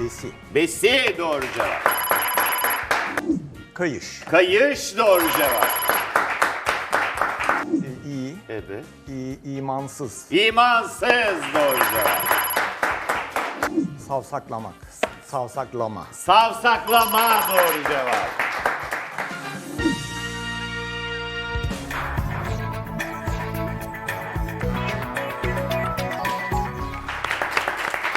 Besi. Besi doğru cevap. Kayış. Kayış doğru cevap. E, iyi. Evet. İ, imansız. İmansız doğru cevap. Savsaklamak. Savsaklama. Savsaklama doğru cevap.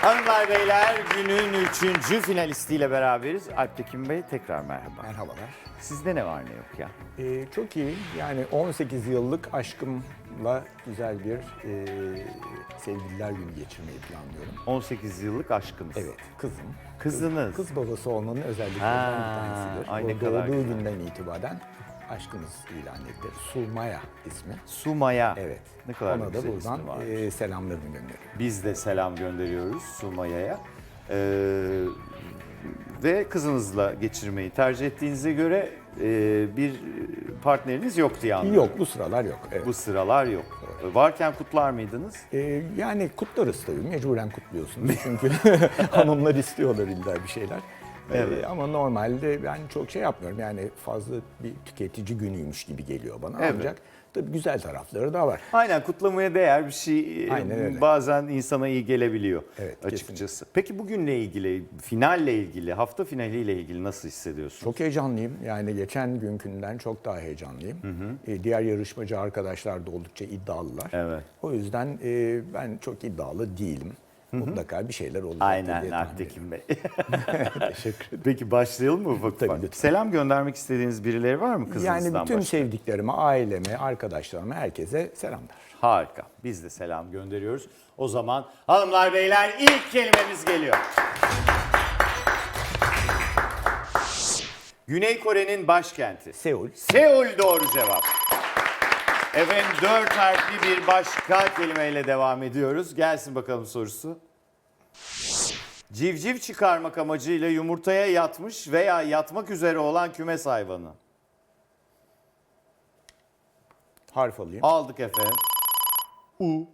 Hanımlar beyler günün üçüncü finalistiyle beraberiz. Alptekin Bey tekrar merhaba. Merhabalar. Sizde ne var ne yok ya? E, çok iyi. Yani 18 yıllık aşkımla güzel bir e, sevgililer günü geçirmeyi planlıyorum. 18 yıllık aşkınız. Evet, kızım. Kızınız. Kız babası olmanın özelliklerinden Ha, bir tanesidir. ay ne kadar doğduğu güzel. günden itibaren aşkımız ilan edilir. Sulmaya ismi. Sumaya. Evet. Ne kadar Ona da güzel buradan ismi var. e, selamlarımı gönderiyorum. Biz de selam gönderiyoruz Sumaya'ya. Ee, ve kızınızla geçirmeyi tercih ettiğinize göre e, bir partneriniz yok diye anlıyorum. Yok bu sıralar yok. Evet. Bu sıralar yok. Varken kutlar mıydınız? E, yani kutlarız tabii. Mecburen kutluyorsunuz. Çünkü hanımlar istiyorlar illa bir şeyler. E, Evet. ama normalde ben çok şey yapmıyorum. Yani fazla bir tüketici günüymüş gibi geliyor bana. Evet. Ancak tabii güzel tarafları da var. Aynen kutlamaya değer bir şey e, Aynen öyle. bazen insana iyi gelebiliyor Evet, açıkçası. Peki bugünle ilgili, finalle ilgili, hafta finaliyle ilgili nasıl hissediyorsun? Çok heyecanlıyım. Yani geçen günkünden çok daha heyecanlıyım. E, diğer yarışmacı arkadaşlar da oldukça iddialılar. Evet. O yüzden e, ben çok iddialı değilim. Mutlaka bir şeyler olacak. Aynen diye tahmin Alptekin Bey. Teşekkür ederim. Peki başlayalım mı ufak Tabii, ufak? lütfen. Selam göndermek istediğiniz birileri var mı kızınızdan Yani bütün başka? sevdiklerime, aileme, arkadaşlarıma, herkese selamlar. Harika. Biz de selam gönderiyoruz. O zaman hanımlar beyler ilk kelimemiz geliyor. Güney Kore'nin başkenti. Seul. Seul doğru cevap. Efendim dört harfli bir başka kelimeyle devam ediyoruz. Gelsin bakalım sorusu. Civciv çıkarmak amacıyla yumurtaya yatmış veya yatmak üzere olan kümes hayvanı. Harf alayım. Aldık efendim. U.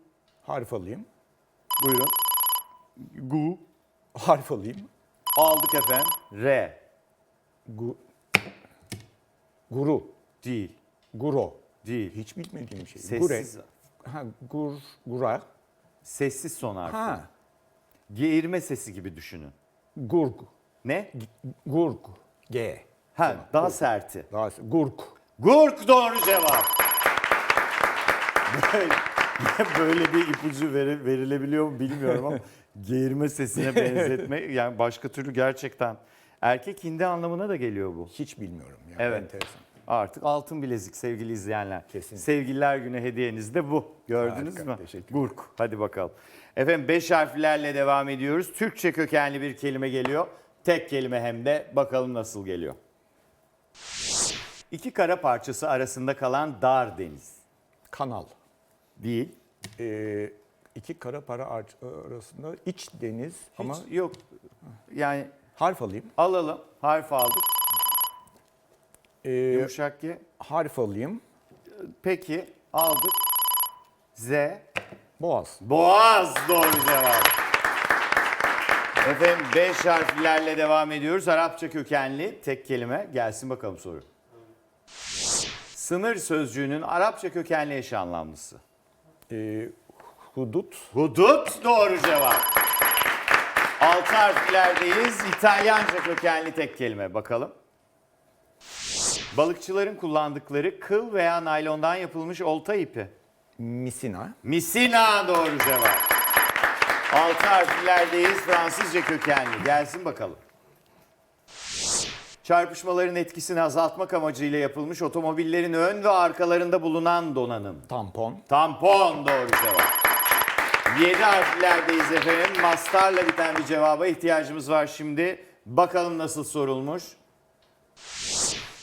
Harf alayım. Buyurun. Gu. Harf alayım. Aldık efendim. R. Gu, guru. Değil. Guro. Değil. Hiç bilmediğim şey. Sessiz. Gure. Ha, gur, gura. Sessiz son harfi. Ha. Geğirme sesi gibi düşünün. Gurg. Ne? Gurg. G. Ha, daha serti. Daha gurk. Gurk doğru cevap. Böyle, böyle bir ipucu veri- verilebiliyor mu bilmiyorum ama geğirme sesine benzetme yani başka türlü gerçekten erkek hindi anlamına da geliyor bu. Hiç bilmiyorum. Yani Evet. Enteresan. Artık altın bilezik sevgili izleyenler. Kesinlikle. Sevgililer günü hediyeniz de bu. Gördünüz Harika, mü? teşekkür Gurk. Hadi bakalım. Efendim beş harflerle devam ediyoruz. Türkçe kökenli bir kelime geliyor. Tek kelime hem de bakalım nasıl geliyor. İki kara parçası arasında kalan dar deniz. Kanal. Değil. Ee, iki kara para ar- arasında iç deniz ama Hiç yok. Yani harf alayım. alalım. Harf aldık. Ee, Yumuşak G. harf alayım. Peki aldık. Z. Boğaz. Boğaz doğru cevap. Efendim 5 harflerle devam ediyoruz. Arapça kökenli tek kelime. Gelsin bakalım soru. Sınır sözcüğünün Arapça kökenli eş anlamlısı. Ee, hudut. Hudut doğru cevap. 6 harflerdeyiz. İtalyanca kökenli tek kelime. Bakalım. Balıkçıların kullandıkları kıl veya naylondan yapılmış olta ipi. Misina. Misina doğru cevap. Altı harflerdeyiz Fransızca kökenli. Gelsin bakalım. Çarpışmaların etkisini azaltmak amacıyla yapılmış otomobillerin ön ve arkalarında bulunan donanım. Tampon. Tampon doğru cevap. 7 harflerdeyiz efendim. Mastarla biten bir cevaba ihtiyacımız var şimdi. Bakalım nasıl sorulmuş.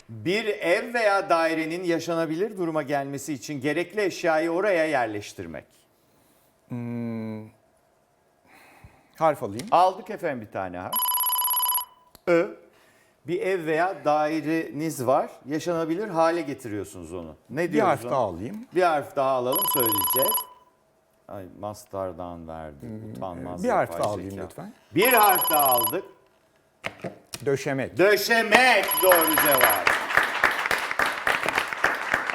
Bir ev veya dairenin yaşanabilir duruma gelmesi için gerekli eşyayı oraya yerleştirmek. Harf alayım. Aldık efendim bir tane harf. Ö. Bir ev veya daireniz var. Yaşanabilir hale getiriyorsunuz onu. Ne Bir diyoruz harf ona? daha alayım. Bir harf daha alalım söyleyeceğiz. Ay mastardan verdi. Utanmaz. Bir harf yapay daha alayım zeka. lütfen. Bir harf daha aldık. Döşemek. Döşemek doğru cevap.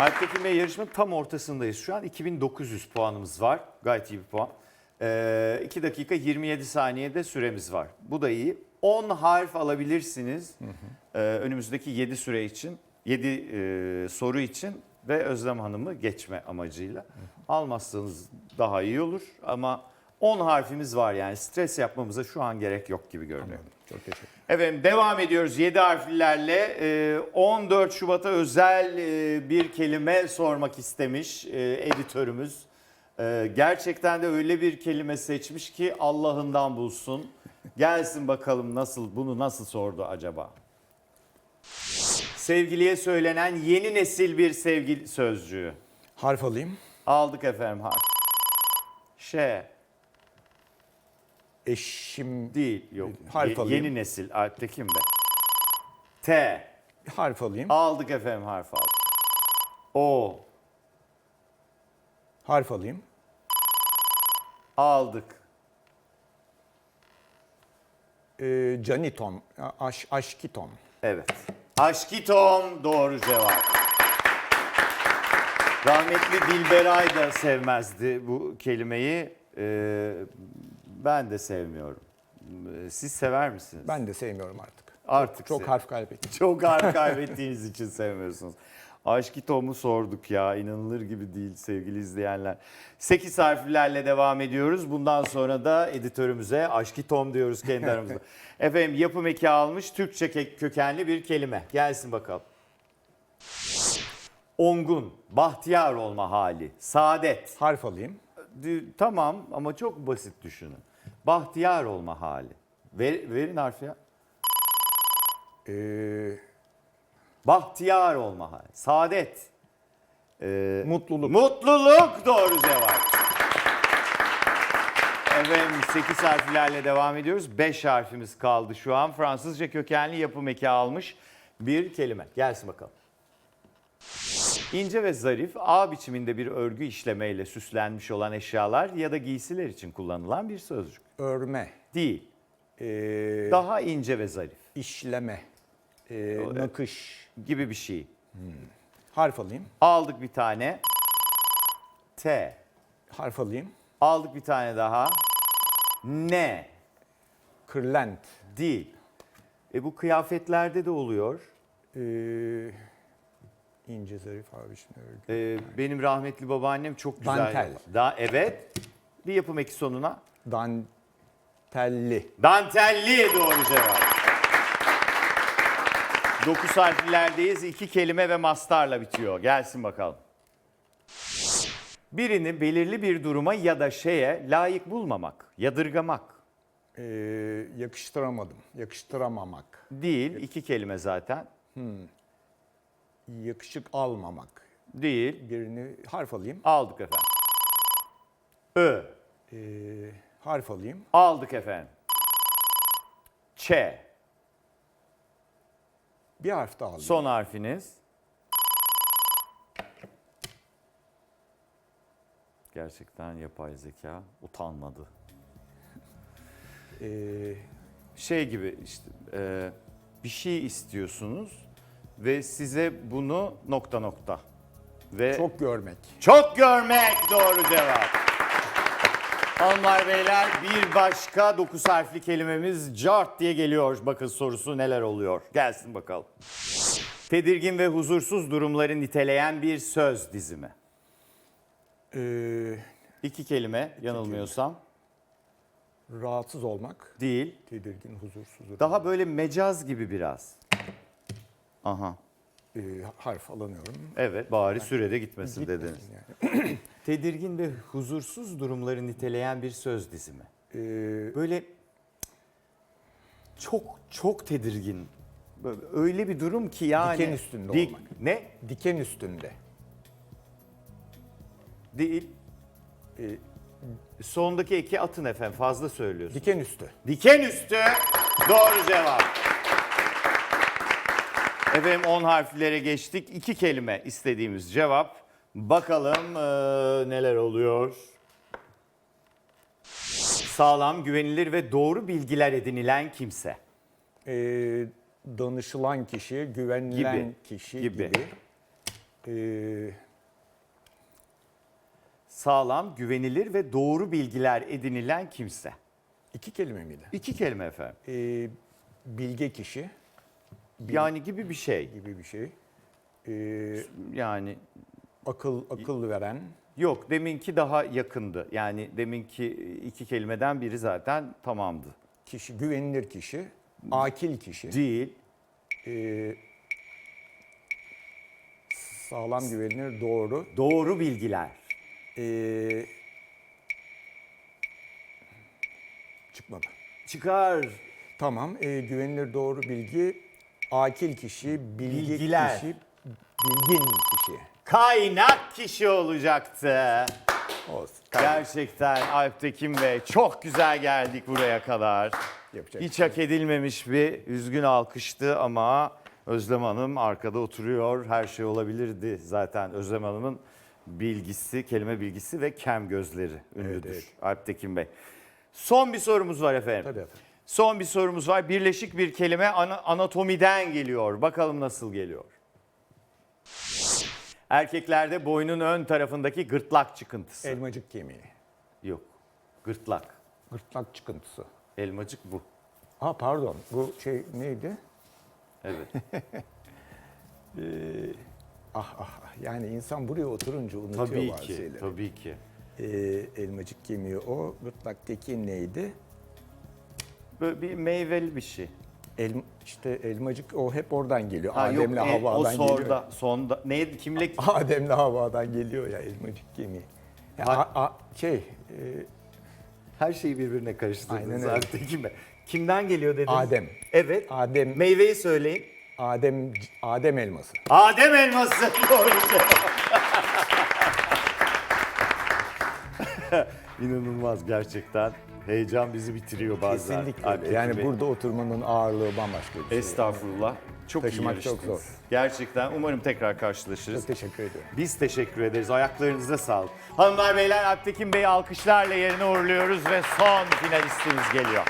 Alptekin Bey yarışmanın tam ortasındayız. Şu an 2900 puanımız var. Gayet iyi bir puan. 2 dakika 27 saniyede süremiz var. Bu da iyi. 10 harf alabilirsiniz. Ee, önümüzdeki 7 süre için, 7 soru için ve Özlem Hanım'ı geçme amacıyla. Almazsanız daha iyi olur ama 10 harfimiz var yani stres yapmamıza şu an gerek yok gibi görünüyor. Çok teşekkür ederim. Efendim devam ediyoruz 7 harflerle. Ee, 14 Şubat'a özel e, bir kelime sormak istemiş e, editörümüz. Ee, Gerçekten de öyle bir kelime seçmiş ki Allah'ından bulsun. Gelsin bakalım nasıl bunu nasıl sordu acaba? Sevgiliye söylenen yeni nesil bir sevgi sözcüğü. Harf alayım. Aldık efendim harf. Ş Eşim. değil yok. Harf Ye- alayım. yeni nesil Alptekin Bey. T. Harf alayım. Aldık efendim harf aldık. O. Harf alayım. Aldık. Ee, Caniton. Aş, aşkiton. Evet. Aşkitom doğru cevap. Rahmetli Dilberay da sevmezdi bu kelimeyi. Ee, ben de sevmiyorum. Siz sever misiniz? Ben de sevmiyorum artık. Artık Çok sev- harf kaybettim. Çok harf kaybettiğiniz için sevmiyorsunuz. Aşkı Tom'u sorduk ya. inanılır gibi değil sevgili izleyenler. 8 harflerle devam ediyoruz. Bundan sonra da editörümüze Aşkı Tom diyoruz kendi aramızda. Efendim yapım eki almış Türkçe kö- kökenli bir kelime. Gelsin bakalım. Ongun, bahtiyar olma hali, saadet. Harf alayım. Tamam ama çok basit düşünün. Bahtiyar olma hali. Ver- verin harfi ya. Ee, Bahtiyar olma hali. Saadet. Ee, mutluluk. mutluluk doğru cevap. Efendim 8 harflerle devam ediyoruz. 5 harfimiz kaldı şu an. Fransızca kökenli yapım eki almış bir kelime. Gelsin bakalım. İnce ve zarif, A biçiminde bir örgü işlemeyle süslenmiş olan eşyalar ya da giysiler için kullanılan bir sözcük. Örme. Değil. Ee, Daha ince ve zarif işleme. Ee, nakış. gibi bir şey. Harf alayım. Aldık bir tane. T. Harf alayım. Aldık bir tane daha. Ne? Kırlent. Değil. E bu kıyafetlerde de oluyor. Ee, ince zarif şimdi örgü. E, benim rahmetli babaannem çok güzel. Dantel. yapar. Da, evet. Bir yapım eki sonuna. Dantelli. Dantelli doğru cevap. 9 harflerdeyiz. İki kelime ve mastarla bitiyor. Gelsin bakalım. Birini belirli bir duruma ya da şeye layık bulmamak, yadırgamak Ee, yakıştıramadım. Yakıştıramamak. değil. iki kelime zaten. Yakışık almamak. Değil. Birini harf alayım. Aldık efendim. Ö. Ee, harf alayım. Aldık efendim. Ç. Bir harf daha alayım. Son harfiniz. Gerçekten yapay zeka utanmadı. Ee, Şey gibi işte e, bir şey istiyorsunuz ve size bunu nokta nokta ve çok görmek. Çok görmek doğru cevap. Hanımlar beyler bir başka 9 harfli kelimemiz cart diye geliyor. Bakın sorusu neler oluyor. Gelsin bakalım. Tedirgin ve huzursuz durumları niteleyen bir söz dizimi. Ee, İki kelime yanılmıyorsam. rahatsız olmak. Değil. Tedirgin, huzursuz. Daha böyle mecaz gibi biraz. Aha. Ee, harf alamıyorum. Evet bari sürede gitmesin Gitmesin dediniz. yani. Tedirgin ve huzursuz durumları niteleyen bir söz dizimi. Ee, böyle çok çok tedirgin. Böyle öyle bir durum ki yani. Diken üstünde olmak. Ne? diken üstünde. Değil. Ee, Sondaki eki atın efendim fazla söylüyorsun. diken üstü. Diken üstü doğru cevap. Efendim 10 harflere geçtik. İki kelime istediğimiz cevap. Bakalım eee, neler oluyor. Sağlam, güvenilir ve doğru bilgiler edinilen kimse. Ee, danışılan kişi, güvenilen Gibi, kişi gibi. gibi. Ee, Sağlam, güvenilir ve doğru bilgiler edinilen kimse. iki kelime miydi? İki kelime efendim. Ee, bilge kişi Yani gibi bir şey. gibi bir şey. Ee, Yani akıl akıl veren, yok deminki daha yakındı. Yani deminki iki kelimeden biri zaten tamamdı. kişi, güvenilir kişi, akil kişi, Değil. ee, sağlam güvenilir, doğru. Doğru bilgiler. Ee, çıkmadı. Çıkar. Tamam, ee, güvenilir, doğru bilgi, akil kişi, bilgi Bilgiler. kişi, bilgin kişi. Kaynak kişi olacaktı. Olsun. Gerçekten Alptekin Bey çok güzel geldik buraya kadar. Yapacak Hiç şey hak edilmemiş bir üzgün alkıştı ama Özlem Hanım arkada oturuyor. Her şey olabilirdi zaten Özlem Hanım'ın bilgisi, kelime bilgisi ve kem gözleri ünlüdür evet. Alptekin Bey. Son bir sorumuz var efendim. Tabii efendim. Son bir sorumuz var. Birleşik bir kelime ana- anatomiden geliyor. Bakalım nasıl geliyor. Erkeklerde boynun ön tarafındaki gırtlak çıkıntısı. Elmacık kemiği, Yok. Gırtlak. gırtlak çıkıntısı. Elmacık bu. Ha pardon, bu şey neydi? Evet. Ah ah ah. Yani insan buraya oturunca unutuyor tabii bazı ki. şeyleri. Tabii ki. Ee, elmacık kemiği o. Gırtlaktaki neydi? Böyle bir meyveli bir şey. El, işte elmacık o hep oradan geliyor. Ha, Adem'le yok, e, o Havva'dan geliyor. sonda, sonda. Neydi? Kimle? Adem'le Havva'dan geliyor ya elmacık kemiği. Ya, a- a- şey, e, Her şeyi birbirine karıştırdınız Aynen öyle. artık kime? Kimden geliyor dediniz? Adem. Evet. Adem, Meyveyi söyleyin. Adem, Adem elması. Adem elması. Doğru cevap. İnanılmaz gerçekten. Heyecan bizi bitiriyor bazen. Kesinlikle. Öyle. Yani Bey. burada oturmanın ağırlığı bambaşka bir şey. Estağfurullah. Çok Taşımak iyi çok zor. Gerçekten umarım tekrar karşılaşırız. Çok teşekkür ediyorum. Biz teşekkür ederiz. Ayaklarınıza sağlık. Hanımlar beyler Alptekin Bey'i alkışlarla yerine uğurluyoruz ve son finalistimiz geliyor.